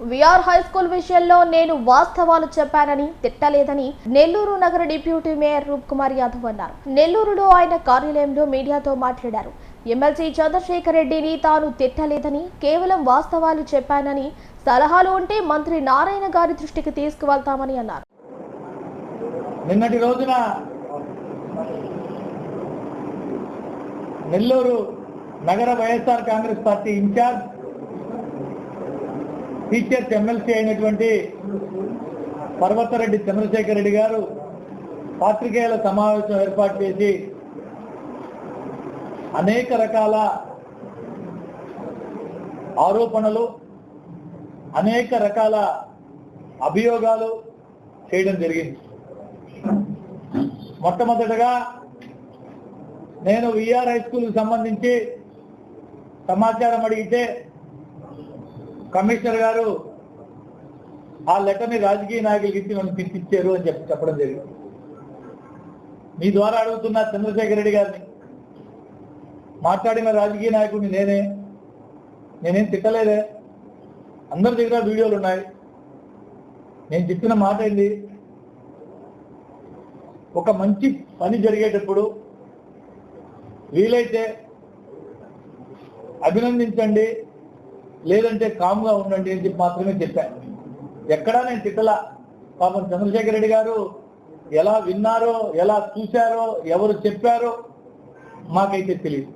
VR high school విషయంలో నేను వాస్తవాలు చెప్పానని తిట్టలేదని నెల్లూరు నగర డిప్యూటీ మేయర్ రూప్ కుమార్ యాదవ్ అన్నారు. నెల్లూరులో ఆయన కార్యాలయంలో మీడియాతో మాట్లాడారు. ఎమ్మెల్సీ చంద్రశేఖర్ రెడ్డిని తాను తిట్టలేదని కేవలం వాస్తవాలు చెప్పానని సలహాలు ఉంటే మంత్రి నారాయణ గారి దృష్టికి తీసుకువెళ్తామని అన్నారు. నిన్నటి రోజున నెల్లూరు నగర YSR Congress party incharge teachers MLC అయినటువంటి పర్వతరెడ్డి చంద్రశేఖర్ రెడ్డి గారు పాత్రికేయుల సమావేశం ఏర్పాటు చేసి అనేక రకాల ఆరోపణలు అనేక రకాల అభియోగాలు చేయడం జరిగింది. మొట్టమొదటగా నేను విఆర్ హై స్కూల్కి సంబంధించి సమాచారం అడిగితే కమిషనర్ గారు ఆ లెటర్ని రాజకీయ నాయకులకి ఇచ్చి నన్ను పిలిపించారు అని చెప్పి చెప్పడం జరిగింది. మీ ద్వారా అడుగుతున్న చంద్రశేఖర్ రెడ్డి గారిని మాట్లాడిన రాజకీయ నాయకుడిని నేనే నేనేం తిట్టలేదే. అందరి దగ్గర వీడియోలు ఉన్నాయి. నేను చెప్పిన మాట ఏంటి ఒక మంచి పని జరిగేటప్పుడు వీలైతే అభినందించండి. లేదంటే కామ్గా ఉండండి అని చెప్పి మాత్రమే చెప్పాను ఎక్కడా నేను తిట్టలా. పాపం చంద్రశేఖర్ రెడ్డి గారు ఎలా విన్నారో ఎలా చూశారో ఎవరు చెప్పారో మాకైతే తెలియదు.